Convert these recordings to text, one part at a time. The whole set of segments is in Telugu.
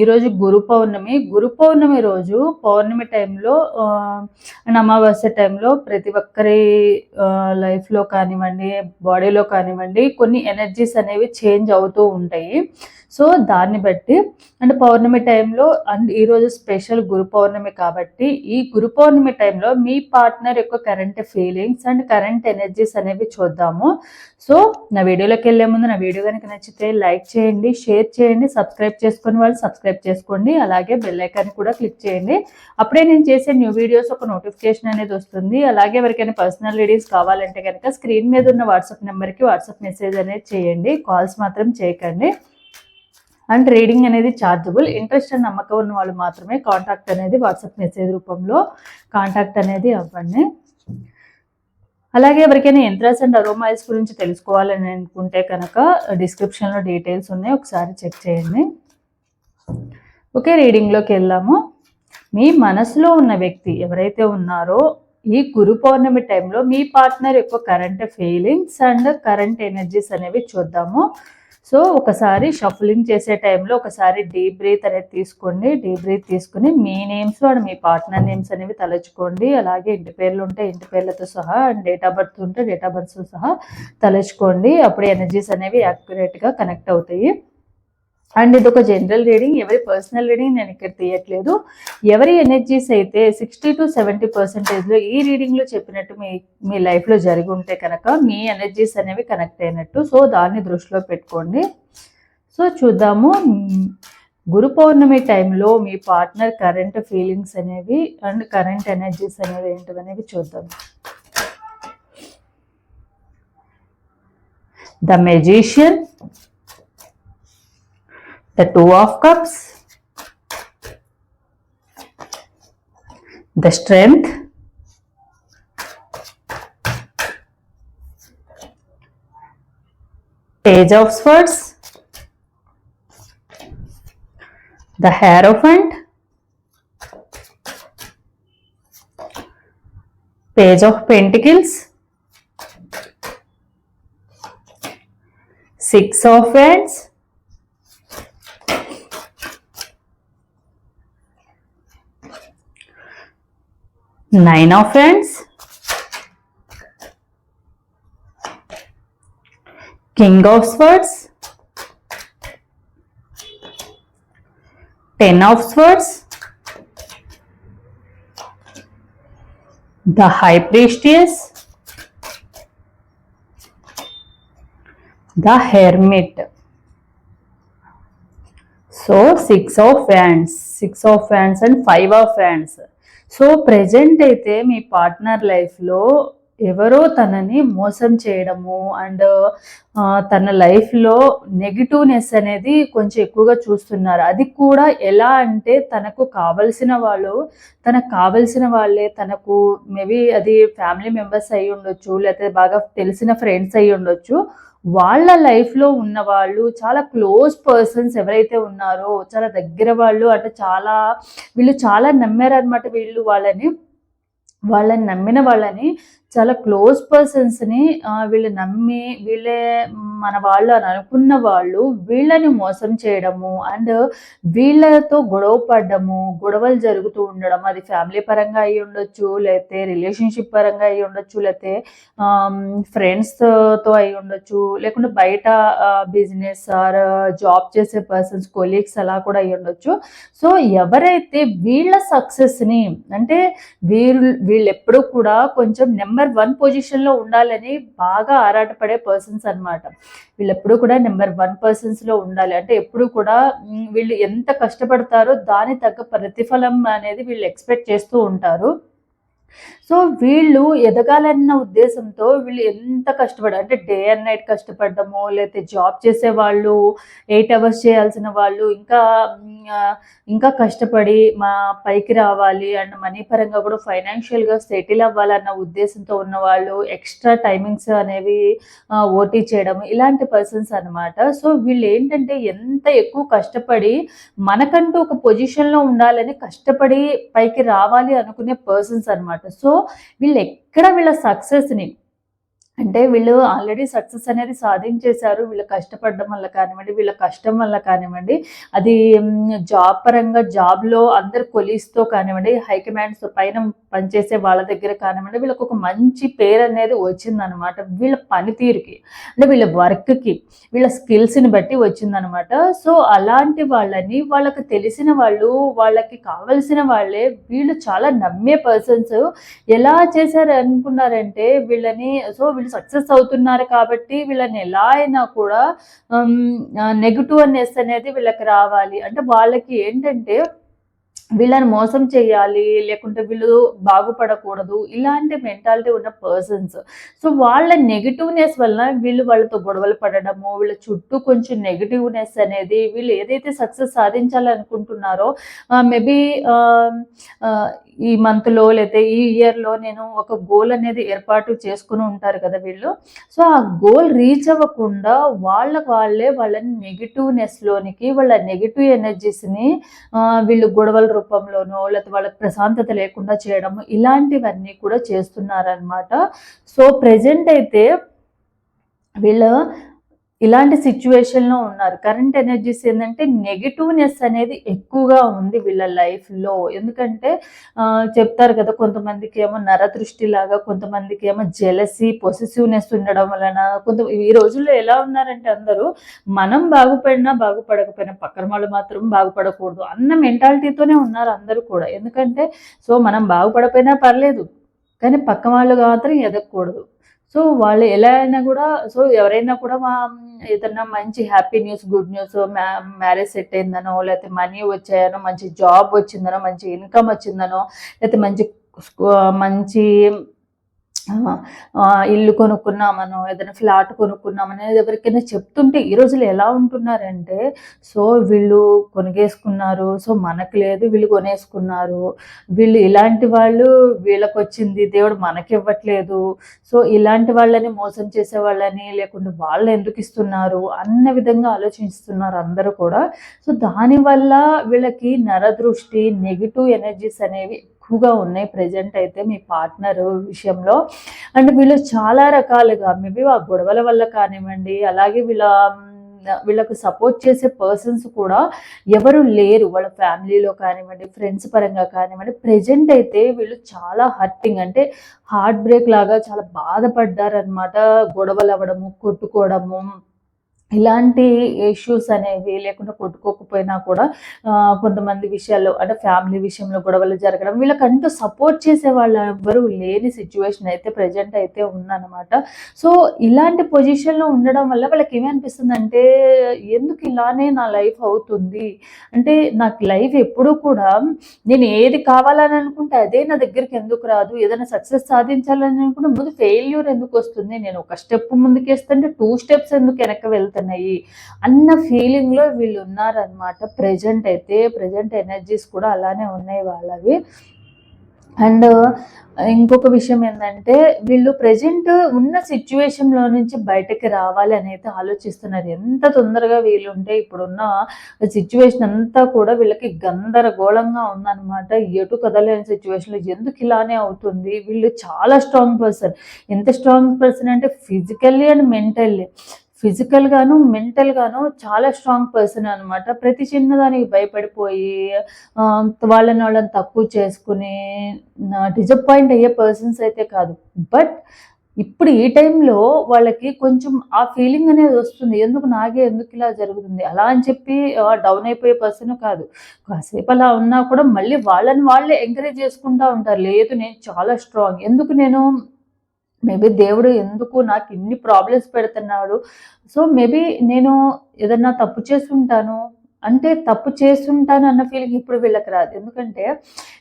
ఈరోజు గురు పౌర్ణమి. గురు పౌర్ణమి రోజు పౌర్ణమి టైంలో అండ్ అమావాస్య టైంలో ప్రతి ఒక్కరి లైఫ్లో కానివ్వండి బాడీలో కానివ్వండి కొన్ని ఎనర్జీస్ అనేవి చేంజ్ అవుతూ ఉంటాయి. సో దాన్ని బట్టి అండ్ పౌర్ణమి టైంలో అండ్ ఈరోజు స్పెషల్ గురు పౌర్ణమి కాబట్టి ఈ గురు పౌర్ణమి టైంలో మీ పార్ట్నర్ యొక్క current feelings and current energies అనేవి చూద్దాము. సో నా వీడియోలోకి వెళ్ళే ముందు నా వీడియో కనుక నచ్చితే లైక్ చేయండి షేర్ చేయండి సబ్స్క్రైబ్ చేసుకుని వాళ్ళు సబ్స్క్రైబ్ చేసుకోండి. అలాగే బెల్ ఐకాన్ కూడా క్లిక్ చేయండి. అప్పుడే నేను చేసే న్యూ వీడియోస్ ఒక నోటిఫికేషన్ అనేది వస్తుంది. అలాగే ఎవరికైనా పర్సనల్ రీడింగ్స్ కావాలంటే కనుక స్క్రీన్ మీద ఉన్న వాట్సాప్ నెంబర్కి వాట్సాప్ మెసేజ్ అనేది చేయండి. కాల్స్ మాత్రం చేయకండి. అండ్ రీడింగ్ అనేది ఛార్జబుల్ ఇంట్రెస్ట్ అండ్ నమ్మకం ఉన్న వాళ్ళు మాత్రమే కాంటాక్ట్ అనేది వాట్సాప్ మెసేజ్ రూపంలో కాంటాక్ట్ అనేది అవ్వండి. అలాగే ఎవరికైనా ఎంట్రన్స్ అండ్ అరోమాయిల్స్ గురించి తెలుసుకోవాలని అనుకుంటే కనుక డిస్క్రిప్షన్లో డీటెయిల్స్ ఉన్నాయి. ఒకసారి చెక్ చేయండి. ఓకే రీడింగ్లోకి వెళ్దాము. మీ మనసులో ఉన్న వ్యక్తి ఎవరైతే ఉన్నారో ఈ గురు పౌర్ణమి టైంలో మీ పార్ట్నర్ యొక్క current feelings and current energies అనేవి చూద్దాము. సో ఒకసారి షఫలింగ్ చేసే టైంలో ఒకసారి డీప్ బ్రీత్ అనేది తీసుకోండి. డీప్ బ్రీత్ తీసుకుని మీ నేమ్స్ అండ్ మీ పార్ట్నర్ నేమ్స్ అనేవి తలుచుకోండి. అలాగే ఇంటి పేర్లు ఉంటే ఇంటి పేర్లతో సహా అండ్ డేట్ ఆఫ్ బర్త్ ఉంటే డేట్ ఆఫ్ బర్త్తో సహా తలుచుకోండి. అప్పుడు ఎనర్జీస్ అనేవి యాక్యురేట్గా కనెక్ట్ అవుతాయి. అండ్ ఇది ఒక జనరల్ రీడింగ్. ఎవరి పర్సనల్ రీడింగ్ నేను ఇక్కడ తీయట్లేదు. ఎవరి ఎనర్జీస్ అయితే సిక్స్టీ టు సెవెంటీ పర్సెంటేజ్లో ఈ రీడింగ్లో చెప్పినట్టు మీ మీ లైఫ్లో జరిగి ఉంటే కనుక మీ ఎనర్జీస్ అనేవి కనెక్ట్ అయినట్టు. సో దాన్ని దృష్టిలో పెట్టుకోండి. సో చూద్దాము. గురు పౌర్ణమి టైంలో మీ పార్ట్నర్ కరెంట్ ఫీలింగ్స్ అనేవి అండ్ కరెంట్ ఎనర్జీస్ అనేవి ఏంటివనేవి చూద్దాం. The magician the two of cups. The strength. Page of swords. The hierophant page of pentacles. Six of wands nine of wands. King of swords. Ten of swords. The high priestess. The hermit. So six of wands. Six of wands and five of wands. So present అయితే మీ పార్ట్నర్ లైఫ్లో ఎవరో తనని మోసం చేయడము అండ్ తన లైఫ్లో నెగిటివ్నెస్ అనేది కొంచెం ఎక్కువగా చూస్తున్నారు. అది కూడా ఎలా అంటే తనకు కావలసిన వాళ్ళు తనకు కావలసిన వాళ్ళే తనకు మేబీ అది ఫ్యామిలీ మెంబర్స్ అయి ఉండొచ్చు లేకపోతే బాగా తెలిసిన ఫ్రెండ్స్ అయి ఉండొచ్చు వాళ్ళ లైఫ్లో ఉన్న వాళ్ళు చాలా క్లోజ్ పర్సన్స్ ఎవరైతే ఉన్నారో చాలా దగ్గర వాళ్ళు అంటే చాలా వీళ్ళు చాలా నమ్మారు అనమాట వీళ్ళు వాళ్ళని. వాళ్ళని నమ్మిన వాళ్ళని చాలా క్లోజ్ పర్సన్స్ని వీళ్ళు నమ్మి వీళ్ళే మన వాళ్ళు అని అనుకున్న వాళ్ళు వీళ్ళని మోసం చేయడము అండ్ వీళ్ళతో గొడవ పడ్డము గొడవలు జరుగుతూ ఉండడం అది ఫ్యామిలీ పరంగా అయి ఉండొచ్చు లేకపోతే రిలేషన్షిప్ పరంగా అయి ఉండొచ్చు లేకపోతే ఫ్రెండ్స్తో అయి ఉండొచ్చు లేకుంటే బయట బిజినెస్ ఆర్ జాబ్ చేసే పర్సన్స్ కొలీగ్స్ అలా కూడా అయి ఉండొచ్చు. సో ఎవరైతే వీళ్ళ సక్సెస్ని అంటే వీళ్ళు వీళ్ళు ఎప్పుడూ కూడా కొంచెం నెంబర్ వన్ పొజిషన్లో ఉండాలని బాగా ఆరాటపడే పర్సన్స్ అన్నమాట. వీళ్ళు ఎప్పుడు కూడా నెంబర్ వన్ పర్సన్స్లో ఉండాలి. అంటే ఎప్పుడు కూడా వీళ్ళు ఎంత కష్టపడతారో దాని తగ్గ ప్రతిఫలం అనేది వీళ్ళు ఎక్స్పెక్ట్ చేస్తూ ఉంటారు. సో వీళ్ళు ఎదగాలన్న ఉద్దేశంతో వీళ్ళు ఎంత కష్టపడ అంటే డే అండ్ నైట్ కష్టపడడము లేకపోతే జాబ్ చేసే వాళ్ళు ఎయిట్ అవర్స్ చేయాల్సిన వాళ్ళు ఇంకా ఇంకా కష్టపడి మా పైకి రావాలి అండ్ మనీ పరంగా కూడా ఫైనాన్షియల్గా సెటిల్ అవ్వాలన్న ఉద్దేశంతో ఉన్న వాళ్ళు ఎక్స్ట్రా టైమింగ్స్ అనేవి ఓటీ చేయడం ఇలాంటి పర్సన్స్ అన్నమాట. సో వీళ్ళు ఏంటంటే ఎంత ఎక్కువ కష్టపడి మనకంటూ ఒక పొజిషన్లో ఉండాలని కష్టపడి పైకి రావాలి అనుకునే పర్సన్స్ అన్నమాట. సో వీళ్ళు ఎక్కడ వీళ్ళ సక్సెస్ని అంటే వీళ్ళు ఆల్రెడీ సక్సెస్ అనేది సాధించేశారు. వీళ్ళు కష్టపడడం వల్ల కానివ్వండి వీళ్ళ కష్టం వల్ల కానివ్వండి అది జాబ్ పరంగా జాబ్లో అందరు కొలీస్తో కానివ్వండి హైకమాండ్స్ పైన పనిచేసే వాళ్ళ దగ్గర కానివ్వండి వీళ్ళకి ఒక మంచి పేరు అనేది వచ్చిందనమాట వీళ్ళ పనితీరుకి అంటే వీళ్ళ వర్క్కి వీళ్ళ స్కిల్స్ని బట్టి వచ్చిందనమాట సో అలాంటి వాళ్ళని వాళ్ళకి తెలిసిన వాళ్ళు వాళ్ళకి కావలసిన వాళ్ళే వీళ్ళు చాలా నమ్మే పర్సన్స్ ఎలా చేశారు అనుకున్నారంటే వీళ్ళని సో వీళ్ళు సక్సెస్ అవుతున్నారు కాబట్టి వీళ్ళని ఎలా అయినా కూడా నెగిటివ్ అనేస్ అనేది వీళ్ళకి రావాలి. అంటే వాళ్ళకి ఏంటంటే వీళ్ళని మోసం చేయాలి లేకుంటే వీళ్ళు బాగుపడకూడదు ఇలాంటి మెంటాలిటీ ఉన్న పర్సన్స్ సో వాళ్ళ నెగిటివ్నెస్ వల్ల వీళ్ళు వాళ్ళతో గొడవలు పడడము వీళ్ళ చుట్టూ కొంచెం నెగిటివ్నెస్ అనేది వీళ్ళు ఏదైతే సక్సెస్ సాధించాలనుకుంటున్నారో మేబీ ఈ మంత్లో లేకపోతే ఈ ఇయర్లో నేను ఒక గోల్ అనేది ఏర్పాటు చేసుకుని ఉంటారు కదా వీళ్ళు. సో ఆ గోల్ రీచ్ అవ్వకుండా వాళ్ళ వాళ్ళే వాళ్ళని నెగిటివ్నెస్లోనికి వాళ్ళ నెగిటివ్ ఎనర్జీస్ని వీళ్ళు గొడవల రూపంలోనో లేకపోతే వాళ్ళకి ప్రశాంతత లేకుండా చేయడము ఇలాంటివన్నీ కూడా చేస్తున్నారనమాట సో ప్రజెంట్ అయితే వీళ్ళు ఇలాంటి సిచ్యువేషన్లో ఉన్నారు. కరెంట్ ఎనర్జీస్ ఏంటంటే నెగిటివ్నెస్ అనేది ఎక్కువగా ఉంది వీళ్ళ లైఫ్లో ఎందుకంటే చెప్తారు కదా కొంతమందికి ఏమో నరదృష్టి లాగా కొంతమందికి ఏమో జెలసీ పొసెసివ్నెస్ ఉండడం వలన కొంత ఈ రోజుల్లో ఎలా ఉన్నారంటే అందరూ మనం బాగుపడినా బాగుపడకపోయినా పక్కన వాళ్ళు మాత్రం బాగుపడకూడదు అన్న మెంటాలిటీతోనే ఉన్నారు అందరూ కూడా. ఎందుకంటే సో మనం బాగుపడపోయినా పర్లేదు కానీ పక్క వాళ్ళు మాత్రం ఎదగకూడదు. సో వాళ్ళు ఎలా అయినా కూడా సో ఎవరైనా కూడా మా ఏదన్నా మంచి happy news good news marriage set అయిందనో లేకపోతే మనీ వచ్చాయనో మంచి జాబ్ వచ్చిందనో మంచి ఇన్కమ్ వచ్చిందనో లేకపోతే మంచి మంచి ఇల్లు కొనుక్కున్నామను ఏదైనా ఫ్లాట్ కొనుక్కున్నామనో ఎవరికైనా చెప్తుంటే ఈ రోజులు ఎలా ఉంటున్నారంటే సో వీళ్ళు కొనుగేసుకున్నారు సో మనకు లేదు వీళ్ళు కొనేసుకున్నారు వీళ్ళు ఇలాంటి వాళ్ళు వీళ్ళకి వచ్చింది దేవుడు మనకి ఇవ్వట్లేదు సో ఇలాంటి వాళ్ళని మోసం చేసే వాళ్ళని లేకుంటే వాళ్ళు ఎందుకు ఇస్తున్నారు అన్న విధంగా ఆలోచిస్తున్నారు అందరూ కూడా. సో దానివల్ల వీళ్ళకి నరదృష్టి నెగిటివ్ ఎనర్జీస్ అనేవి ఎక్కువగా ఉన్నాయి ప్రజెంట్ అయితే మీ పార్ట్నర్ విషయంలో. అండ్ వీళ్ళు చాలా రకాలుగా మేబీ ఆ గొడవల వల్ల కానివ్వండి అలాగే వీళ్ళ వీళ్ళకు సపోర్ట్ చేసే పర్సన్స్ కూడా ఎవరు లేరు. వాళ్ళ ఫ్యామిలీలో కానివ్వండి ఫ్రెండ్స్ పరంగా కానివ్వండి ప్రజెంట్ అయితే వీళ్ళు చాలా హర్టింగ్ అంటే హార్ట్ బ్రేక్ లాగా చాలా బాధపడ్డారనమాట గొడవలు అవ్వడము కొట్టుకోవడము. ఇలాంటి ఇష్యూస్ అనేవి లేకుండా కొట్టుకోకపోయినా కూడా కొంతమంది విషయాల్లో అంటే ఫ్యామిలీ విషయంలో గొడవలు జరగడం వీళ్ళకంటూ సపోర్ట్ చేసే వాళ్ళు ఎవ్వరూ లేని సిచ్యువేషన్ అయితే ప్రజెంట్ అయితే ఉందన్నమాట. సో ఇలాంటి పొజిషన్లో ఉండడం వల్ల వాళ్ళకి ఏమనిపిస్తుంది అంటే ఎందుకు ఇలానే నా లైఫ్ అవుతుంది? అంటే నాకు లైఫ్ ఎప్పుడూ కూడా నేను ఏది కావాలని అనుకుంటే అదే నా దగ్గరికి ఎందుకు రాదు? ఏదైనా సక్సెస్ సాధించాలని అనుకుంటే ముందు ఫెయిల్యూర్ ఎందుకు వస్తుంది? నేను ఒక స్టెప్ ముందుకు వేస్తుంటే టూ స్టెప్స్ ఎందుకు వెనక్కి వెళ్తాను వెళ్తున్నాయి అన్న ఫీలింగ్లో వీళ్ళు ఉన్నారనమాట ప్రజెంట్ అయితే ప్రజెంట్ ఎనర్జీస్ కూడా అలానే ఉన్నాయి వాళ్ళవి. అండ్ ఇంకొక విషయం ఏంటంటే వీళ్ళు ప్రజెంట్ ఉన్న సిచ్యువేషన్లో నుంచి బయటకి రావాలి అని అయితే ఆలోచిస్తున్నారు. ఎంత తొందరగా వీళ్ళు ఉంటే ఇప్పుడున్న సిచ్యువేషన్ అంతా కూడా వీళ్ళకి గందరగోళంగా ఉందన్నమాట. ఎటు కదలేని సిచ్యువేషన్లో ఎందుకు ఇలానే అవుతుంది? వీళ్ళు చాలా స్ట్రాంగ్ పర్సన్ ఎంత స్ట్రాంగ్ పర్సన్ అంటే ఫిజికల్లీ అండ్ మెంటల్లీ ఫిజికల్ గాను మెంటల్ గాను చాలా స్ట్రాంగ్ పర్సన్ అనమాట ప్రతి చిన్నదానికి భయపడిపోయి వాళ్ళని వాళ్ళని తక్కువ చేసుకుని డిసప్పాయింట్ అయ్యే పర్సన్స్ అయితే కాదు. బట్ ఇప్పుడు ఈ టైంలో వాళ్ళకి కొంచెం ఆ ఫీలింగ్ అనేది వస్తుంది. ఎందుకు నాగే ఎందుకు ఇలా జరుగుతుంది? అలా అని చెప్పి డౌన్ అయిపోయే పర్సన్ కాదు. కాసేపు అలా ఉన్నా కూడా మళ్ళీ వాళ్ళని వాళ్ళే ఎంకరేజ్ చేసుకుంటా ఉంటారు. లేదు నేను చాలా స్ట్రాంగ్ ఎందుకు నేను మేబీ దేవుడు ఎందుకు నాకు ఇన్ని ప్రాబ్లమ్స్ పెడుతున్నాడు. సో మేబీ నేను ఏదన్నా తప్పు చేస్తుంటాను అంటే తప్పు చేస్తుంటాను అన్న ఫీలింగ్ ఇప్పుడు వీళ్ళకి రాదు. ఎందుకంటే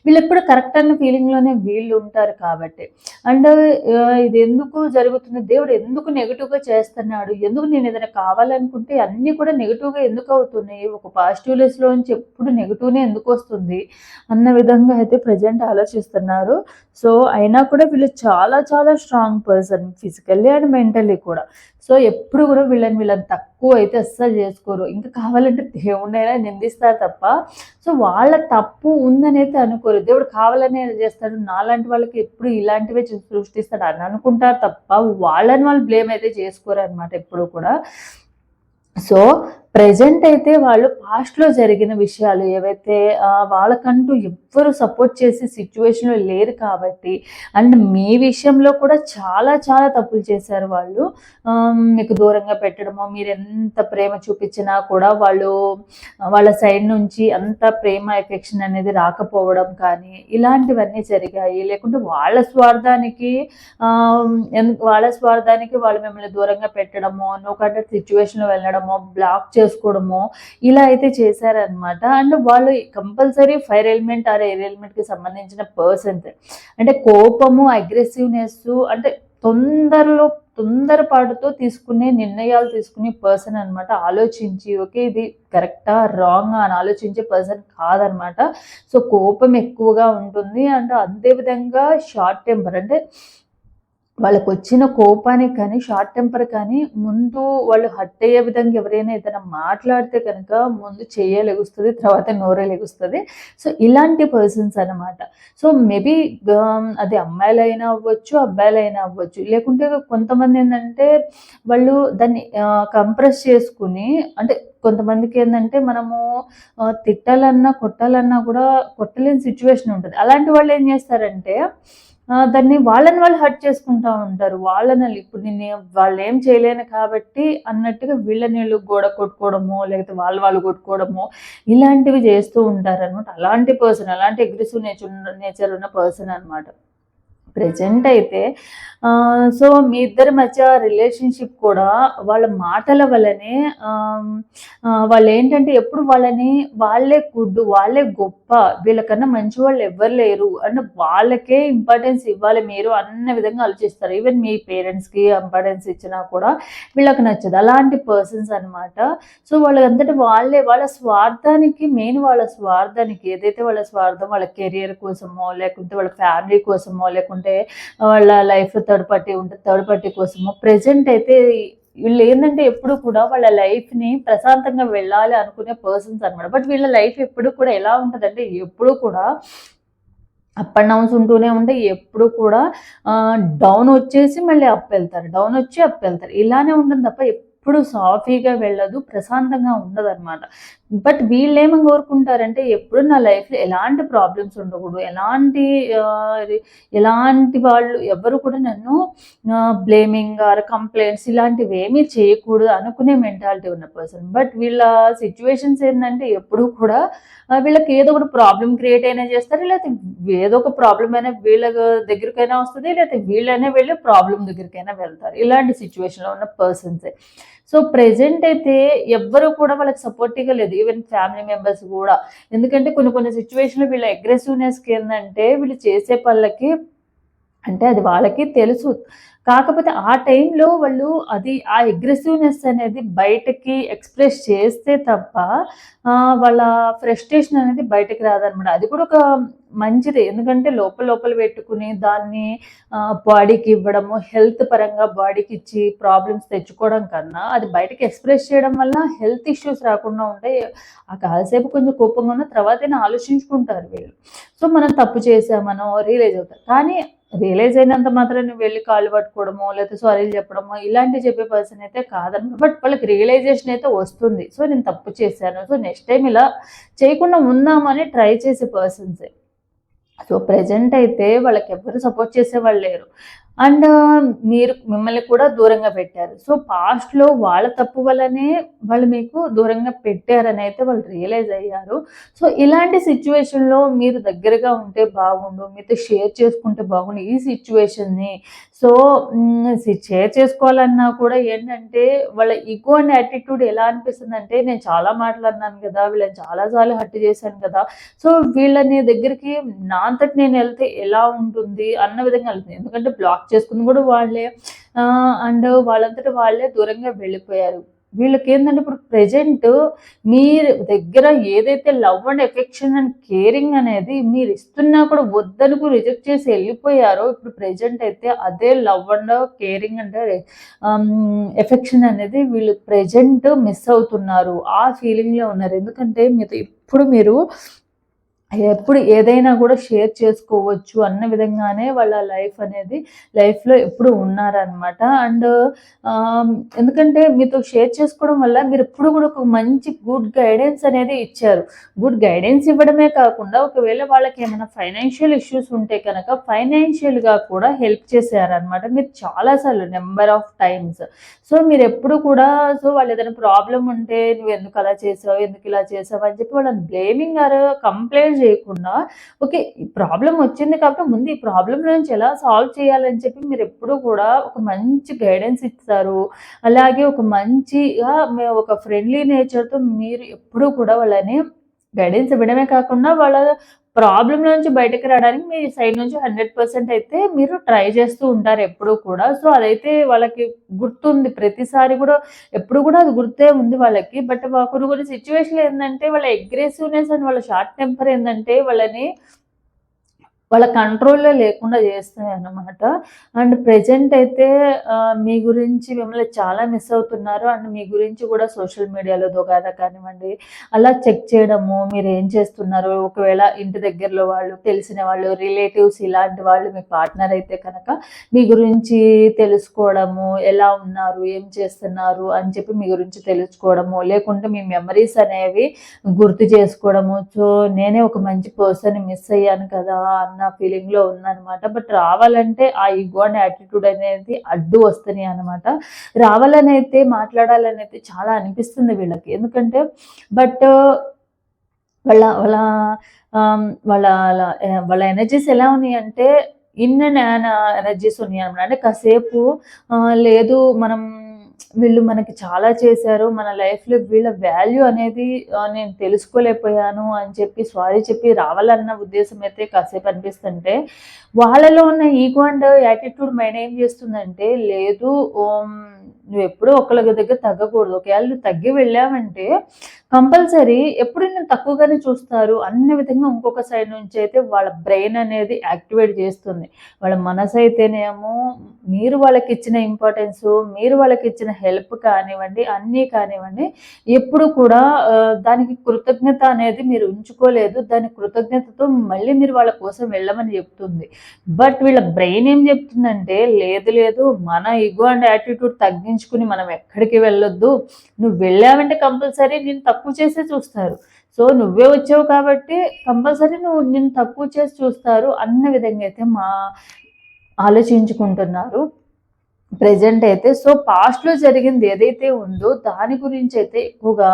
వీళ్ళు ఎప్పుడు కరెక్ట్ అన్న ఫీలింగ్లోనే వీళ్ళు ఉంటారు కాబట్టి. అండ్ ఇది ఎందుకు జరుగుతుంది? దేవుడు ఎందుకు నెగిటివ్గా చేస్తున్నాడు? ఎందుకు నేను ఏదైనా కావాలనుకుంటే అన్నీ కూడా నెగిటివ్గా ఎందుకు అవుతున్నాయి? ఒక పాజిటివ్ లెస్లో నుంచి ఎప్పుడు నెగిటివ్నే ఎందుకు వస్తుంది? అన్న విధంగా అయితే ప్రజెంట్ ఆలోచిస్తున్నారు. సో అయినా కూడా వీళ్ళు చాలా చాలా strong person physically and mentally కూడా. సో ఎప్పుడు కూడా వీళ్ళని వీళ్ళని తక్కువ అయితే అస్సలు చేసుకోరు. ఇంకా కావాలంటే దేవుడినైనా నిందిస్తారు తప్ప. సో వాళ్ళ తప్పు ఉందని అయితే అనుకోరు. దేవుడు కావాలనే చేస్తాడు. నాలాంటి వాళ్ళకి ఎప్పుడు ఇలాంటివే సృష్టిస్తాడు అని అనుకుంటారు తప్ప వాళ్ళని వాళ్ళు బ్లేమ్ అయితే చేసుకోరు అనమాట ఎప్పుడు కూడా. సో ప్రజెంట్ అయితే వాళ్ళు పాస్ట్లో జరిగిన విషయాలు ఏవైతే వాళ్ళకంటూ ఎవ్వరు సపోర్ట్ చేసే సిచ్యువేషన్లో లేరు కాబట్టి అండ్ మీ విషయంలో కూడా చాలా చాలా తప్పులు చేశారు వాళ్ళు. మీకు దూరంగా పెట్టడమో మీరు ఎంత ప్రేమ చూపించినా కూడా వాళ్ళు వాళ్ళ సైడ్ నుంచి అంత ప్రేమ ఎఫెక్షన్ అనేది రాకపోవడం కానీ ఇలాంటివన్నీ జరిగాయి. లేకుంటే వాళ్ళ స్వార్థానికి వాళ్ళ స్వార్థానికి వాళ్ళు మిమ్మల్ని దూరంగా పెట్టడమో నువ్వు కంటే సిచ్యువేషన్లో వెళ్ళడమో బ్లాక్ చేసుకోవడము ఇలా అయితే చేశారనమాట అండ్ వాళ్ళు compulsory fire element or air ఎలిమెంట్కి సంబంధించిన పర్సన్స్ అంటే కోపము అగ్రెసివ్నెస్ అంటే తొందరలో తొందరపాటుతో తీసుకునే నిర్ణయాలు తీసుకునే పర్సన్ అనమాట ఆలోచించి ఓకే ఇది కరెక్టా రాంగ్ అని ఆలోచించే పర్సన్ కాదనమాట సో కోపం ఎక్కువగా ఉంటుంది. అండ్ అదేవిధంగా షార్ట్ టెంపర్ అంటే వాళ్ళకు వచ్చిన కోపానికి కానీ షార్ట్ టెంపర్ కానీ ముందు వాళ్ళు హట్ అయ్యే విధంగా ఎవరైనా ఏదైనా మాట్లాడితే కనుక ముందు చేయలేగుస్తుంది తర్వాత నోరే లెగుస్తుంది. సో ఇలాంటి పర్సన్స్ అనమాట సో మేబీ అది అమ్మాయిలైనా అవ్వచ్చు అబ్బాయిలైనా అవ్వచ్చు. లేకుంటే కొంతమంది ఏంటంటే వాళ్ళు దాన్ని కంప్రెస్ చేసుకుని అంటే కొంతమందికి ఏంటంటే మనము తిట్టాలన్నా కొట్టాలన్నా కూడా కొట్టలేని సిచ్యువేషన్ ఉంటుంది. అలాంటి వాళ్ళు ఏం చేస్తారంటే దాన్ని వాళ్ళని వాళ్ళు హర్ట్ చేసుకుంటా ఉంటారు. వాళ్ళని ఇప్పుడు నేను వాళ్ళు ఏం చేయలేను కాబట్టి అన్నట్టుగా వీళ్ళ నీళ్ళు గోడ కొట్టుకోవడము లేకపోతే వాళ్ళు వాళ్ళు కొట్టుకోవడము ఇలాంటివి చేస్తూ ఉంటారు అనమాట అలాంటి పర్సన్ అలాంటి అగ్రెసివ్ నేచర్ నేచర్ ఉన్న పర్సన్ అనమాట ప్రజెంట్ అయితే సో మీ ఇద్దరి మధ్య రిలేషన్షిప్ కూడా వాళ్ళ మాటల వల్లనే వాళ్ళు ఏంటంటే ఎప్పుడు వాళ్ళని వాళ్ళే గుడ్డు వాళ్ళే గొప్ప వీళ్ళకన్నా మంచి వాళ్ళు ఎవ్వరు లేరు అంటే వాళ్ళకే ఇంపార్టెన్స్ ఇవ్వాలి మీరు అన్న విధంగా ఆలోచిస్తారు. ఈవెన్ మీ పేరెంట్స్కి ఇంపార్టెన్స్ ఇచ్చినా కూడా వీళ్ళకి నచ్చదు. అలాంటి పర్సన్స్ అనమాట సో వాళ్ళంతటి వాళ్ళే వాళ్ళ స్వార్థానికి మెయిన్ వాళ్ళ స్వార్థానికి ఏదైతే వాళ్ళ స్వార్థం వాళ్ళ కెరియర్ కోసమో లేకుంటే వాళ్ళ ఫ్యామిలీ కోసమో లేకుంటే ఉంటే వాళ్ళ లైఫ్ థర్డ్ పార్టీ ఉంటే థర్డ్ పార్టీ కోసము. ప్రజెంట్ అయితే వీళ్ళు ఏంటంటే ఎప్పుడు కూడా వాళ్ళ లైఫ్ని ప్రశాంతంగా వెళ్ళాలి అనుకునే పర్సన్స్ అనమాట బట్ వీళ్ళ లైఫ్ ఎప్పుడు కూడా ఎలా ఉంటుందంటే ఎప్పుడు కూడా అప్ అండ్ డౌన్స్ ఉంటూనే ఉంటాయి ఎప్పుడు కూడా డౌన్ వచ్చేసి మళ్ళీ అప్ వెళ్తారు. డౌన్ వచ్చి అప్ వెళ్తారు. ఇలానే ఉంటుంది తప్ప ఎప్పుడు సాఫీగా వెళ్ళదు ప్రశాంతంగా ఉండదు అనమాట బట్ వీళ్ళు ఏమని కోరుకుంటారంటే ఎప్పుడు నా లైఫ్లో ఎలాంటి ప్రాబ్లమ్స్ ఉండకూడదు. ఎలాంటి ఎలాంటి వాళ్ళు ఎవరు కూడా నన్ను బ్లేమింగ్ ఆర్ కంప్లైంట్స్ ఇలాంటివి ఏమీ చేయకూడదు అనుకునే మెంటాలిటీ ఉన్న పర్సన్. బట్ వీళ్ళ సిచ్యువేషన్స్ ఏంటంటే ఎప్పుడు కూడా వీళ్ళకి ఏదో ఒకటి ప్రాబ్లం క్రియేట్ అయినా చేస్తారు లేకపోతే ఏదో ఒక ప్రాబ్లం అయినా వీళ్ళ దగ్గరికైనా వస్తుంది లేకపోతే వీళ్ళైనా వెళ్ళి ప్రాబ్లం దగ్గరికైనా వెళ్తారు. ఇలాంటి సిచ్యువేషన్లో ఉన్న పర్సన్సే. సో ప్రెజెంట్ అయితే ఎవ్వరు కూడా వాళ్ళకి సపోర్టివ్గా లేదు. ఈవెన్ ఫ్యామిలీ మెంబర్స్ కూడా. ఎందుకంటే కొన్ని కొన్ని సిచ్యువేషన్లో వీళ్ళ అగ్రెసివ్నెస్కి ఏంటంటే వీళ్ళు చేసే పనులకి అంటే అది వాళ్ళకి తెలుసు. కాకపోతే ఆ టైంలో వాళ్ళు అది ఆ అగ్రెసివ్నెస్ అనేది బయటకి ఎక్స్ప్రెస్ చేస్తే తప్ప వాళ్ళ ఫ్రస్ట్రేషన్ అనేది బయటకి రాదనమాట. అది కూడా ఒక మంచిది. ఎందుకంటే లోపల లోపల పెట్టుకుని దాన్ని బాడీకి ఇవ్వడము హెల్త్ పరంగా బాడీకి ఇచ్చి ప్రాబ్లమ్స్ తెచ్చుకోవడం కన్నా అది బయటకి ఎక్స్ప్రెస్ చేయడం వల్ల హెల్త్ ఇష్యూస్ రాకుండా ఉంటాయి ఆ కాసేపు కొంచెం కోపంగా ఉన్న తర్వాతనే ఆలోచించుకుంటారు వీళ్ళు. సో మనం తప్పు చేసామనో రియలైజ్ అవుతారు. కానీ రియలైజ్ అయినంత మాత్రం నువ్వు వెళ్ళి కాళ్ళు పట్టుకోవడమో లేకపోతే సారీలు చెప్పడమో ఇలాంటివి చెప్పే పర్సన్ అయితే కాదనమాట బట్ వాళ్ళకి రియలైజేషన్ అయితే వస్తుంది. సో నేను తప్పు చేశాను. సో నెక్స్ట్ టైం ఇలా చేయకుండా ఉందామని ట్రై చేసే పర్సన్సే సో ప్రజెంట్ అయితే వాళ్ళకి ఎవరు సపోర్ట్ చేసే వాళ్ళు లేరు. అండ్ మీరు మిమ్మల్ని కూడా దూరంగా పెట్టారు. సో పాస్ట్లో వాళ్ళ తప్పు వల్లనే వాళ్ళు మీకు దూరంగా పెట్టారని అయితే వాళ్ళు రియలైజ్ అయ్యారు. సో ఇలాంటి సిచ్యువేషన్లో మీరు దగ్గరగా ఉంటే బాగుండు మీతో షేర్ చేసుకుంటే బాగుండు ఈ సిచ్యువేషన్ని సో షేర్ చేసుకోవాలన్నా కూడా ఏంటంటే వాళ్ళ ఈగో అండ్ యాటిట్యూడ్ ఎలా అనిపిస్తుంది అంటే నేను చాలా మాట్లాడినాను కదా వీళ్ళని చాలాసార్లు హట్టు చేశాను కదా. సో వీళ్ళని దగ్గరికి నా అంతటి నేను వెళ్తే ఎలా ఉంటుంది అన్న విధంగా వెళ్తుంది ఎందుకంటే బ్లాక్ చేసుకుని కూడా వాళ్ళే అండ్ వాళ్ళంతటా వాళ్ళే దూరంగా వెళ్ళిపోయారు. వీళ్ళకి ఏంటంటే ఇప్పుడు ప్రజెంట్ మీ దగ్గర ఏదైతే love and affection and caring అనేది మీరు ఇస్తున్నా కూడా వద్దనుకు రిజెక్ట్ చేసి వెళ్ళిపోయారో ఇప్పుడు ప్రజెంట్ అయితే అదే లవ్ అండ్ కేరింగ్ అంటే um, ఎఫెక్షన్ అనేది వీళ్ళు ప్రజెంట్ మిస్ అవుతున్నారు. ఆ ఫీలింగ్లో ఉన్నారు. ఎందుకంటే మీతో ఇప్పుడు మీరు ఎప్పుడు ఏదైనా కూడా షేర్ చేసుకోవచ్చు అన్న విధంగానే వాళ్ళ లైఫ్ అనేది లైఫ్లో ఎప్పుడు ఉన్నారనమాట అండ్ ఎందుకంటే మీతో షేర్ చేసుకోవడం వల్ల మీరు ఎప్పుడు కూడా ఒక మంచి గుడ్ గైడెన్స్ అనేది ఇచ్చారు. గుడ్ గైడెన్స్ ఇవ్వడమే కాకుండా ఒకవేళ వాళ్ళకి ఏమైనా ఫైనాన్షియల్ ఇష్యూస్ ఉంటే కనుక ఫైనాన్షియల్గా కూడా హెల్ప్ చేశారనమాట మీరు చాలాసార్లు నెంబర్ ఆఫ్ టైమ్స్. సో మీరు ఎప్పుడు కూడా సో వాళ్ళు ఏదైనా ప్రాబ్లం ఉంటే నువ్వు ఎందుకు అలా చేసావు ఎందుకు ఇలా చేసావు అని చెప్పి వాళ్ళని బ్లేమింగ్ ఆర్ కంప్లైంట్ చేయకుండా ఓకే ఈ ప్రాబ్లం వచ్చింది కాబట్టి ముందు ఈ ప్రాబ్లం నుంచి ఎలా సాల్వ్ చేయాలని చెప్పి మీరు ఎప్పుడూ కూడా ఒక మంచి గైడెన్స్ ఇస్తారు. అలాగే ఒక మంచిగా ఒక ఫ్రెండ్లీ నేచర్తో మీరు ఎప్పుడూ కూడా వాళ్ళని గైడెన్స్ ఇవ్వడమే కాకుండా వాళ్ళ ప్రాబ్లం నుంచి బయటకు రావడానికి మీ సైడ్ నుంచి హండ్రెడ్ పర్సెంట్ అయితే మీరు ట్రై చేస్తూ ఉంటారు ఎప్పుడు కూడా. సో అదైతే వాళ్ళకి గుర్తుంది. ప్రతిసారి కూడా ఎప్పుడు కూడా అది గుర్తే ఉంది వాళ్ళకి. బట్ కొన్ని కొన్ని సిచ్యువేషన్లు ఏంటంటే వాళ్ళ అగ్రెసివ్నెస్ అండ్ వాళ్ళ షార్ట్ టెంపర్ ఏంటంటే వాళ్ళని వాళ్ళ కంట్రోల్లో లేకుండా చేస్తాయి అన్నమాట. అండ్ ప్రజెంట్ అయితే మీ గురించి మిమ్మల్ని చాలా మిస్ అవుతున్నారు. అండ్ మీ గురించి కూడా సోషల్ మీడియాలో దొగాద కానివ్వండి. అలా చెక్ చేయడము మీరు ఏం చేస్తున్నారు? ఒకవేళ ఇంటి దగ్గరలో వాళ్ళు తెలిసిన వాళ్ళు రిలేటివ్స్ ఇలాంటి వాళ్ళు మీ పార్ట్నర్ అయితే కనుక మీ గురించి తెలుసుకోవడము ఎలా ఉన్నారు ఏం చేస్తున్నారు అని చెప్పి మీ గురించి తెలుసుకోవడము లేకుంటే మీ మెమరీస్ అనేవి గుర్తు చేసుకోవడము. సో నేనే ఒక మంచి పర్సన్ మిస్ అయ్యాను కదా అన్న ఫీలింగ్లో ఉందనమాట బట్ రావాలంటే ఆ ఈగో అండ్ యాటిట్యూడ్ అనేది అడ్డు వస్తున్నాయి అనమాట రావాలని అయితే మాట్లాడాలని అయితే చాలా అనిపిస్తుంది వీళ్ళకి. ఎందుకంటే బట్ uh, వాళ్ళ వాళ్ళ um, వాళ్ళ వాళ్ళ ఎనర్జీస్ ఎలా ఉన్నాయి అంటే ఇన్ అండ్ ఎనర్జీస్ ఉన్నాయి అనమాట అంటే కాసేపు లేదు మనం వీళ్ళు మనకి చాలా చేశారు. మన లైఫ్లో వీళ్ళ వాల్యూ అనేది నేను తెలుసుకోలేకపోయాను అని చెప్పి సారీ చెప్పి రావాలన్న ఉద్దేశం అయితే కాసేపు అనిపిస్తుంటే వాళ్ళలో ఉన్న ఈగో అండ్ యాటిట్యూడ్ మైండ్ ఏం చేస్తుందంటే లేదు నువ్వు ఎప్పుడూ ఒకళ్ళ దగ్గర తగ్గకూడదు. ఒకవేళ నువ్వు తగ్గి వెళ్ళావంటే కంపల్సరీ ఎప్పుడు నేను తక్కువగానే చూస్తారు. అన్ని విధంగా ఇంకొక సైడ్ నుంచి అయితే వాళ్ళ బ్రెయిన్ అనేది యాక్టివేట్ చేస్తుంది. వాళ్ళ మనసు అయితేనేమో మీరు వాళ్ళకి ఇచ్చిన ఇంపార్టెన్స్ మీరు వాళ్ళకి ఇచ్చిన హెల్ప్ కానివ్వండి అన్నీ కానివ్వండి ఎప్పుడు కూడా దానికి కృతజ్ఞత అనేది మీరు ఉంచుకోలేదు. దాని కృతజ్ఞతతో మళ్ళీ మీరు వాళ్ళ కోసం వెళ్ళమని చెప్తుంది. బట్ వీళ్ళ బ్రెయిన్ ఏం చెప్తుందంటే లేదు లేదు మన ఇగో అండ్ యాటిట్యూడ్ తగ్గించుకుని మనం ఎక్కడికి వెళ్ళొద్దు. నువ్వు వెళ్ళావంటే కంపల్సరీ నేను తక్కువ చేసే చూస్తారు. సో నువ్వే వచ్చావు కాబట్టి కంపల్సరీ నువ్వు నేను తక్కువ చేసి చూస్తారు అన్న విధంగా అయితే మా ఆలోచించుకుంటున్నారు. ప్రజెంట్ అయితే సో పాస్ట్లో జరిగింది ఏదైతే ఉందో దాని గురించి అయితే ఎక్కువగా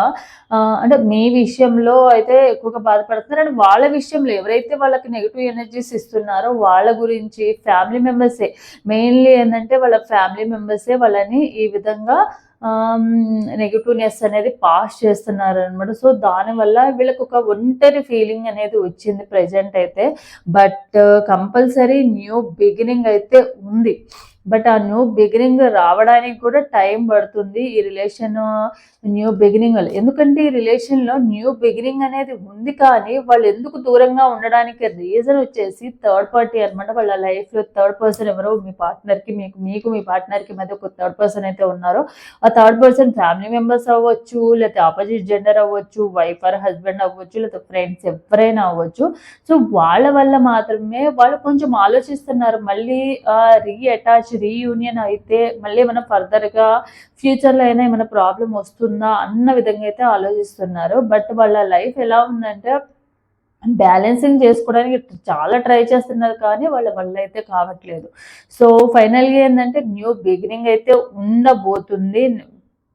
అంటే మీ విషయంలో అయితే ఎక్కువగా బాధపడుతున్నారు. అండ్ వాళ్ళ విషయంలో ఎవరైతే వాళ్ళకి నెగిటివ్ ఎనర్జీస్ ఇస్తున్నారో వాళ్ళ గురించి ఫ్యామిలీ మెంబర్సే మెయిన్లీ ఏంటంటే వాళ్ళ ఫ్యామిలీ మెంబర్సే వాళ్ళని ఈ విధంగా నెగిటివ్నెస్ అనేది పాస్ చేస్తున్నారు అనమాట సో దానివల్ల వీళ్ళకి ఒక ఒంటరి ఫీలింగ్ అనేది వచ్చింది ప్రజెంట్ అయితే. బట్ కంపల్సరీ న్యూ బిగినింగ్ అయితే ఉంది. బట్ ఆ న్యూ బిగినింగ్ రావడానికి కూడా టైం పడుతుంది ఈ రిలేషన్ న్యూ బిగినింగ్ వల్ల. ఎందుకంటే ఈ రిలేషన్లో న్యూ బిగినింగ్ అనేది ఉంది కానీ వాళ్ళు ఎందుకు దూరంగా ఉండడానికి రీజన్ వచ్చేసి థర్డ్ పార్టీ అనమాట వాళ్ళ లైఫ్లో థర్డ్ పర్సన్ ఎవరో మీ పార్ట్నర్కి మీకు మీకు మీ పార్ట్నర్కి మధ్య ఒక థర్డ్ పర్సన్ అయితే ఉన్నారో ఆ థర్డ్ పర్సన్ ఫ్యామిలీ మెంబర్స్ అవ్వచ్చు లేకపోతే ఆపోజిట్ జెండర్ అవ్వచ్చు వైఫ్ ఆర్ హస్బెండ్ అవ్వచ్చు లేకపోతే ఫ్రెండ్స్ ఎవరైనా అవ్వచ్చు. సో వాళ్ళ వల్ల మాత్రమే వాళ్ళు కొంచెం ఆలోచిస్తున్నారు. మళ్ళీ రీ అటాచ్ రీయూనియన్ అయితే మళ్ళీ ఏమైనా ఫర్దర్గా ఫ్యూచర్లో అయినా ఏమైనా ప్రాబ్లం వస్తుందా అన్న విధంగా అయితే ఆలోచిస్తున్నారు. బట్ వాళ్ళ లైఫ్ ఎలా ఉందంటే బ్యాలెన్సింగ్ చేసుకోవడానికి చాలా ట్రై చేస్తున్నారు కానీ వాళ్ళ వల్ల అయితే కావట్లేదు. సో ఫైనల్గా ఏంటంటే న్యూ బిగినింగ్ అయితే ఉండబోతుంది.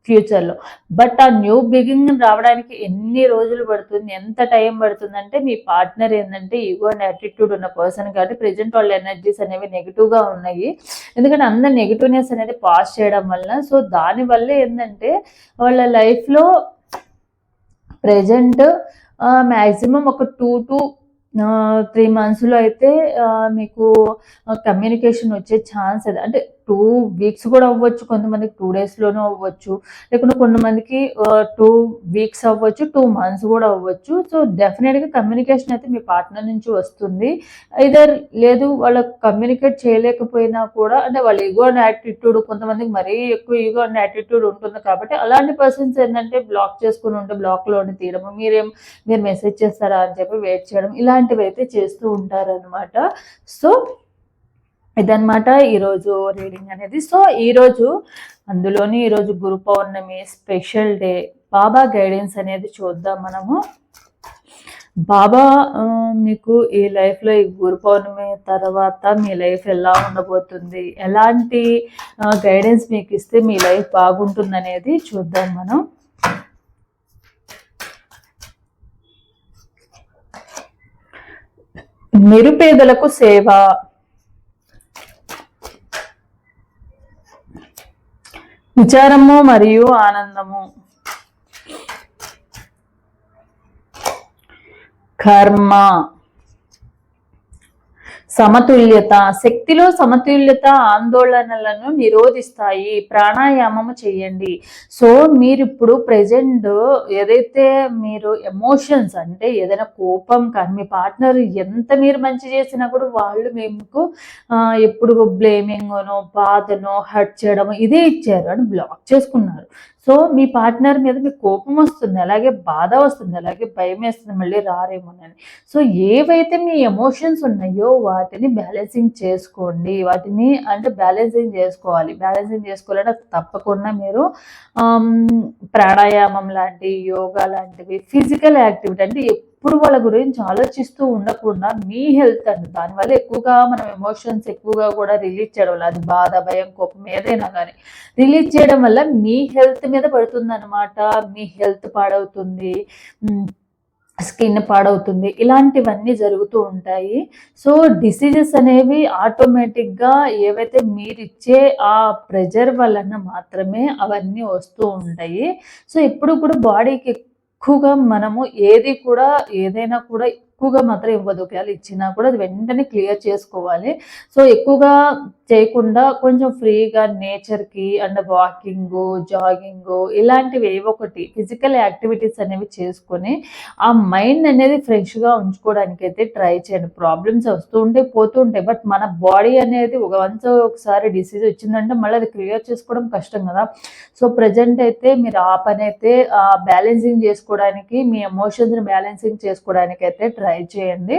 ఫ్యూచర్లో. బట్ ఆ న్యూ బిగినింగ్ రావడానికి ఎన్ని రోజులు పడుతుంది ఎంత టైం పడుతుందంటే మీ పార్ట్నర్ ఏంటంటే ఈగో అండ్ యాటిట్యూడ్ ఉన్న పర్సన్ కాబట్టి ప్రజెంట్ వాళ్ళ ఎనర్జీస్ అనేవి నెగిటివ్గా ఉన్నాయి. ఎందుకంటే అందరు నెగిటివ్నెస్ అనేది పాస్ చేయడం వల్ల సో దానివల్ల ఏంటంటే వాళ్ళ లైఫ్లో ప్రజెంట్ మ్యాక్సిమం ఒక టూ టు త్రీ మంత్స్లో అయితే మీకు కమ్యూనికేషన్ వచ్చే ఛాన్స్ అది. అంటే టూ వీక్స్ కూడా అవ్వచ్చు కొంతమందికి టూ డేస్లోనూ అవ్వచ్చు లేకుంటే కొంతమందికి టూ వీక్స్ అవ్వచ్చు టూ మంత్స్ కూడా అవ్వచ్చు. సో డెఫినెట్గా కమ్యూనికేషన్ అయితే మీ పార్ట్నర్ నుంచి వస్తుంది. ఇదర్ లేదు వాళ్ళకి కమ్యూనికేట్ చేయలేకపోయినా కూడా అంటే వాళ్ళ ఈగో అండ్ యాటిట్యూడ్ కొంతమందికి మరీ ఎక్కువ ఈగో అండ్ యాటిట్యూడ్ ఉంటుంది కాబట్టి అలాంటి పర్సన్స్ ఏంటంటే బ్లాక్ చేసుకుని ఉంటే బ్లాక్లోనే తీయడము మీరేం మీరు మెసేజ్ చేస్తారా అని చెప్పి వెయిట్ చేయడం ఇలాంటివి అయితే చేస్తూ ఉంటారనమాట సో ఇదనమాట ఈరోజు రీడింగ్ అనేది. సో ఈరోజు అందులోని ఈరోజు Guru Purnima special day. Baba guidance అనేది చూద్దాం మనము. బాబా మీకు ఈ లైఫ్లో ఈ గురు పౌర్ణమి తర్వాత మీ లైఫ్ ఎలా ఉండబోతుంది? ఎలాంటి గైడెన్స్ మీకు ఇస్తే మీ లైఫ్ బాగుంటుంది అనేది చూద్దాం మనం. నిరుపేదలకు సేవ విచారము మరియు ఆనందము. కర్మ. సమతుల్యత శక్తిలో సమతుల్యత ఆందోళనలను నిరోధిస్తాయి. ప్రాణాయామము చేయండి. సో మీరు ఇప్పుడు ప్రజెంట్ ఏదైతే మీరు ఎమోషన్స్ అంటే ఏదైనా కోపం కానీ మీ పార్ట్నర్ ఎంత మీరు మంచి చేసినా కూడా వాళ్ళు మీకు ఎప్పుడు బ్లేమింగ్నో బాధనో హర్ట్ చేయడము ఇదే ఇచ్చారు అని బ్లాక్ చేసుకున్నారు. సో మీ పార్ట్నర్ మీద మీకు కోపం వస్తుంది అలాగే బాధ వస్తుంది అలాగే భయం వేస్తుంది మళ్ళీ రారేమోనని సో ఏవైతే మీ ఎమోషన్స్ ఉన్నాయో వాటిని బ్యాలెన్సింగ్ చేసుకోండి. వాటిని అంటే బ్యాలెన్సింగ్ చేసుకోవాలి. బ్యాలెన్సింగ్ చేసుకోవాలంటే తప్పకుండా మీరు ప్రాణాయామం లాంటి యోగా లాంటివి ఫిజికల్ యాక్టివిటీ అంటే ఎప్పుడు వాళ్ళ గురించి ఆలోచిస్తూ ఉండకుండా మీ హెల్త్ అండి దానివల్ల ఎక్కువగా మనం ఎమోషన్స్ ఎక్కువగా కూడా రిలీజ్ చేయడం వల్ల అది బాధ భయం కోపం ఏదైనా కానీ రిలీజ్ చేయడం వల్ల మీ హెల్త్ మీద పడుతుందన్నమాట. మీ హెల్త్ పాడవుతుంది. స్కిన్ పాడవుతుంది. ఇలాంటివన్నీ జరుగుతూ ఉంటాయి. సో డిసీజెస్ అనేవి ఆటోమేటిక్గా ఏవైతే మీరిచ్చే ఆ ప్రెజర్ వలన మాత్రమే అవన్నీ వస్తూ ఉంటాయి. సో ఇప్పుడు కూడా బాడీకి ఎక్కువగా మనము ఏది కూడా ఏదైనా కూడా ఎక్కువగా మాత్రం ఇవ్వదు. ఒకవేళ ఇచ్చినా కూడా అది వెంటనే క్లియర్ చేసుకోవాలి. సో ఎక్కువగా చేయకుండా కొంచెం ఫ్రీగా నేచర్కి అండ్ వాకింగ్ జాగింగ్ ఇలాంటివి ఏవో ఒకటి ఫిజికల్ యాక్టివిటీస్ అనేవి చేసుకొని ఆ మైండ్ అనేది ఫ్రెష్గా ఉంచుకోవడానికి అయితే ట్రై చేయండి. ప్రాబ్లమ్స్ వస్తూ ఉంటాయి పోతూ ఉంటాయి. బట్ మన బాడీ అనేది ఒక వన్స్ ఒకసారి డిసీజ్ వచ్చిందంటే మళ్ళీ అది క్లియర్ చేసుకోవడం కష్టం కదా. సో ప్రజెంట్ అయితే మీరు ఆ పని అయితే బ్యాలెన్సింగ్ చేసుకోవడానికి మీ ఎమోషన్స్ని బ్యాలెన్సింగ్ చేసుకోవడానికి అయితే ట్రై చేయండి.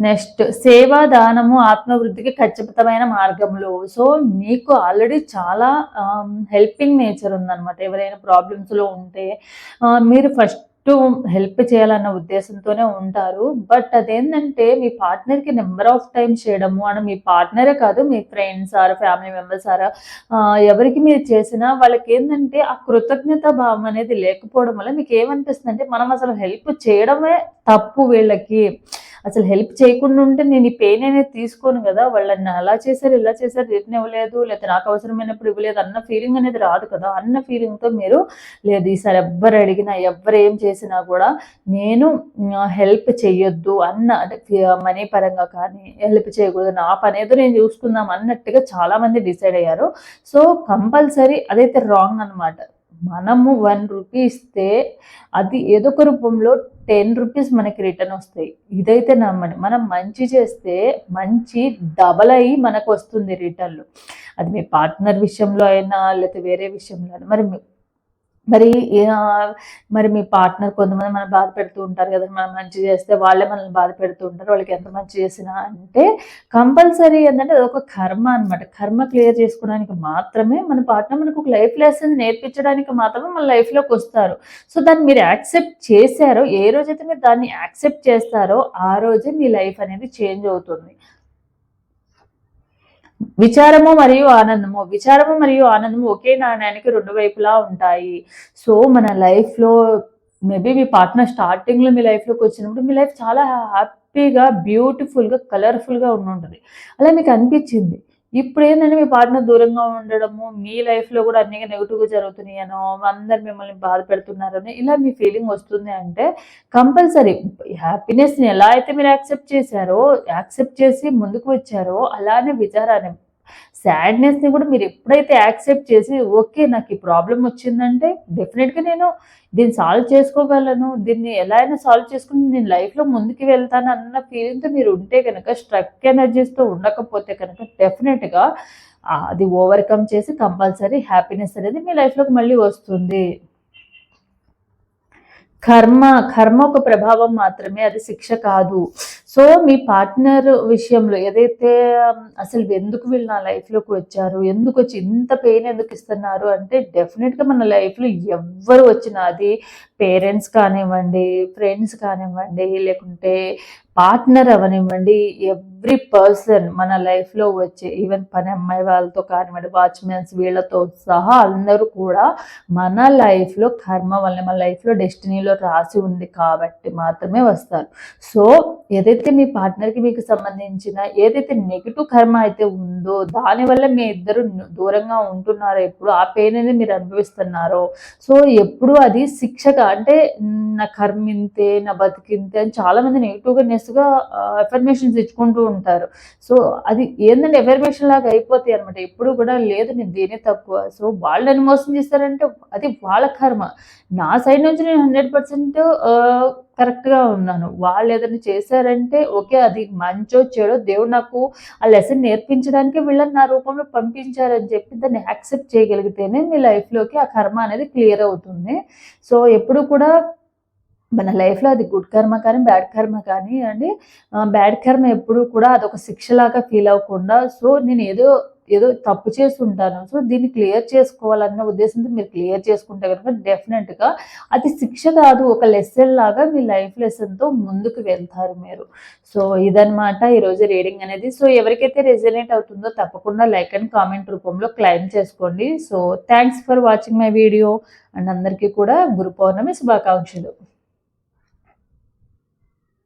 నెక్స్ట్ సేవా దానము ఆత్మవృద్ధికి ఖచ్చితమైన మార్గంలో సో మీకు ఆల్రెడీ చాలా హెల్పింగ్ నేచర్ ఉందన్నమాట. ఎవరైనా ప్రాబ్లమ్స్లో ఉంటే మీరు ఫస్ట్ హెల్ప్ చేయాలన్న ఉద్దేశంతోనే ఉంటారు. బట్ అదేంటంటే మీ పార్ట్నర్కి నెంబర్ ఆఫ్ టైమ్స్ చేయడము అని మీ పార్ట్నరే కాదు మీ friends or family members or ఎవరికి మీరు చేసినా వాళ్ళకి ఏంటంటే ఆ కృతజ్ఞత భావం అనేది లేకపోవడం వల్ల మీకు ఏమనిపిస్తుంది అంటే మనం అసలు హెల్ప్ చేయడమే తప్పు వీళ్ళకి. అసలు హెల్ప్ చేయకుండా ఉంటే నేను ఈ పెయిన్ అనేది తీసుకోను కదా వాళ్ళని అలా చేశారు ఇలా చేశారు రిటర్న్ ఇవ్వలేదు లేకపోతే నాకు అవసరమైనప్పుడు ఇవ్వలేదు అన్న ఫీలింగ్ అనేది రాదు కదా. అన్న ఫీలింగ్తో మీరు లేదు ఈసారి ఎవ్వరు అడిగినా ఎవ్వరు ఏం చేసినా కూడా నేను హెల్ప్ చేయొద్దు అన్న అంటే మనీ పరంగా కానీ హెల్ప్ చేయకూడదు నా పని ఏదో నేను చూసుకుందాం అన్నట్టుగా చాలామంది డిసైడ్ అయ్యారు. సో కంపల్సరీ అదైతే రాంగ్ అనమాట మనము వన్ రూపీ ఇస్తే అది ఏదో ఒక రూపంలో టెన్ రూపీస్ మనకి రిటర్న్ వస్తాయి. ఇదైతే నమ్మండి మనం మంచి చేస్తే మంచి డబల్ అయ్యి మనకు వస్తుంది రిటర్న్లు. అది మీ పార్ట్నర్ విషయంలో అయినా లేకపోతే వేరే విషయంలో అయినా. మరి మరి మరి మీ పార్ట్నర్ కొంతమంది మనం బాధ పెడుతూ ఉంటారు కదా మనం మంచి చేస్తే వాళ్ళే మనల్ని బాధ పెడుతూ ఉంటారు వాళ్ళకి ఎంత మంచి చేసినా అంటే కంపల్సరీ ఏంటంటే అది ఒక కర్మ అన్నమాట. కర్మ క్లియర్ చేసుకోవడానికి మాత్రమే మన పార్ట్నర్ మనకు ఒక లైఫ్ లెసన్ నేర్పించడానికి మాత్రమే మన లైఫ్లోకి వస్తారు. సో దాన్ని మీరు యాక్సెప్ట్ చేశారో ఏ రోజైతే మీరు దాన్ని యాక్సెప్ట్ చేస్తారో ఆ రోజే మీ లైఫ్ అనేది చేంజ్ అవుతుంది. విచారము మరియు ఆనందము. విచారము మరియు ఆనందము ఒకే నాణ్యానికి రెండు వైపులా ఉంటాయి. సో మన లైఫ్లో మేబీ మీ పార్ట్నర్ స్టార్టింగ్లో మీ లైఫ్లోకి వచ్చినప్పుడు మీ లైఫ్ చాలా హ్యాపీగా బ్యూటిఫుల్గా కలర్ఫుల్గా ఉండి ఉంటుంది అలా మీకు అనిపించింది? ఇప్పుడు ఏంటంటే మీ పార్ట్నర్ దూరంగా ఉండడము మీ లైఫ్లో కూడా అన్ని నెగిటివ్గా జరుగుతున్నాయనో అందరు మిమ్మల్ని బాధ పెడుతున్నారని ఇలా మీ ఫీలింగ్ వస్తుంది అంటే కంపల్సరీ హ్యాపీనెస్ని ఎలా అయితే మీరు యాక్సెప్ట్ చేశారో యాక్సెప్ట్ చేసి ముందుకు వచ్చారో అలానే విచారాన్ని సాడ్నెస్ని కూడా మీరు ఎప్పుడైతే యాక్సెప్ట్ చేసి ఓకే నాకు ఈ ప్రాబ్లం వచ్చిందంటే డెఫినెట్గా నేను దీన్ని సాల్వ్ చేసుకోగలను. దీన్ని ఎలా అయినా సాల్వ్ చేసుకుని నేను లైఫ్లో ముందుకు వెళ్తాను అన్న ఫీలింగ్తో మీరు ఉంటే కనుక స్ట్రక్ ఎనర్జీస్తో ఉండకపోతే కనుక డెఫినెట్గా అది ఓవర్కమ్ చేసి కంపల్సరీ హ్యాపీనెస్ అనేది మీ లైఫ్లోకి మళ్ళీ వస్తుంది. కర్మ కర్మ ఒక ప్రభావం మాత్రమే అది శిక్ష కాదు. సో మీ పార్ట్నర్ విషయంలో ఏదైతే అసలు ఎందుకు వీళ్ళు నా లైఫ్లోకి వచ్చారు ఎందుకు వచ్చి ఇంత పెయిన్ ఎందుకు ఇస్తున్నారు అంటే డెఫినెట్గా మన లైఫ్లో ఎవ్వరు వచ్చినా అది పేరెంట్స్ కానివ్వండి ఫ్రెండ్స్ కానివ్వండి లేకుంటే పార్ట్నర్ అవనివ్వండి ఎవ్రీ పర్సన్ మన లైఫ్లో వచ్చే ఈవెన్ పని అమ్మాయి వాళ్ళతో కానివ్వండి వాచ్మెన్స్ వీళ్ళతో సహా అందరూ కూడా మన లైఫ్లో కర్మ వల్ల మన లైఫ్లో డెస్టినీలో రాసి ఉంది కాబట్టి మాత్రమే వస్తారు. సో ఏదైతే మీ పార్ట్నర్కి మీకు సంబంధించిన ఏదైతే నెగిటివ్ కర్మ అయితే ఉందో దానివల్ల మీ ఇద్దరు దూరంగా ఉంటున్నారో ఎప్పుడు ఆ పెయిన్ అనేది మీరు అనుభవిస్తున్నారో సో ఎప్పుడు అది శిక్షగా అంటే నా కర్మింతే నా బతికింతే అని చాలా మంది నేను కంటిన్యూస్గా ఎఫర్మేషన్స్ ఇచ్చుకుంటూ ఉంటారు. సో అది ఏంటంటే ఎఫర్మేషన్ లాగా అయిపోతాయి అనమాట ఎప్పుడు కూడా లేదు నేను దేనే తక్కువ సో వాళ్ళని మోసం చేస్తారంటే అది వాళ్ళ కర్మ. నా సైడ్ నుంచి నేను హండ్రెడ్ పర్సెంట్ కరెక్ట్గా ఉన్నాను. వాళ్ళు ఏదైనా చేశారంటే ఓకే అది మంచో చెడో దేవుడు నాకు ఆ లెసన్ నేర్పించడానికి వీళ్ళని నా రూపంలో పంపించారని చెప్పి దాన్ని యాక్సెప్ట్ చేయగలిగితేనే మీ లైఫ్లోకి ఆ కర్మ అనేది క్లియర్ అవుతుంది. సో ఎప్పుడు కూడా మన లైఫ్లో అది గుడ్ కర్మ కానీ బ్యాడ్ కర్మ కానీ అండి బ్యాడ్ కర్మ ఎప్పుడు కూడా అదొక శిక్షలాగా ఫీల్ అవ్వకుండా సో నేను ఏదో ఏదో తప్పు చేస్తుంటాను సో దీన్ని క్లియర్ చేసుకోవాలన్న ఉద్దేశంతో మీరు క్లియర్ చేసుకుంటే కనుక డెఫినెట్గా అది శిక్ష కాదు ఒక లెసన్ లాగా మీ లైఫ్ లెసన్తో ముందుకు వెళ్తారు మీరు. సో ఇదనమాట ఈరోజు రీడింగ్ అనేది. సో ఎవరికైతే రెజనేట్ అవుతుందో తప్పకుండా లైక్ అండ్ కామెంట్ రూపంలో క్లైమ్ చేసుకోండి. So thanks for watching my video. And అందరికీ కూడా గురు పౌర్ణమి శుభాకాంక్షలు.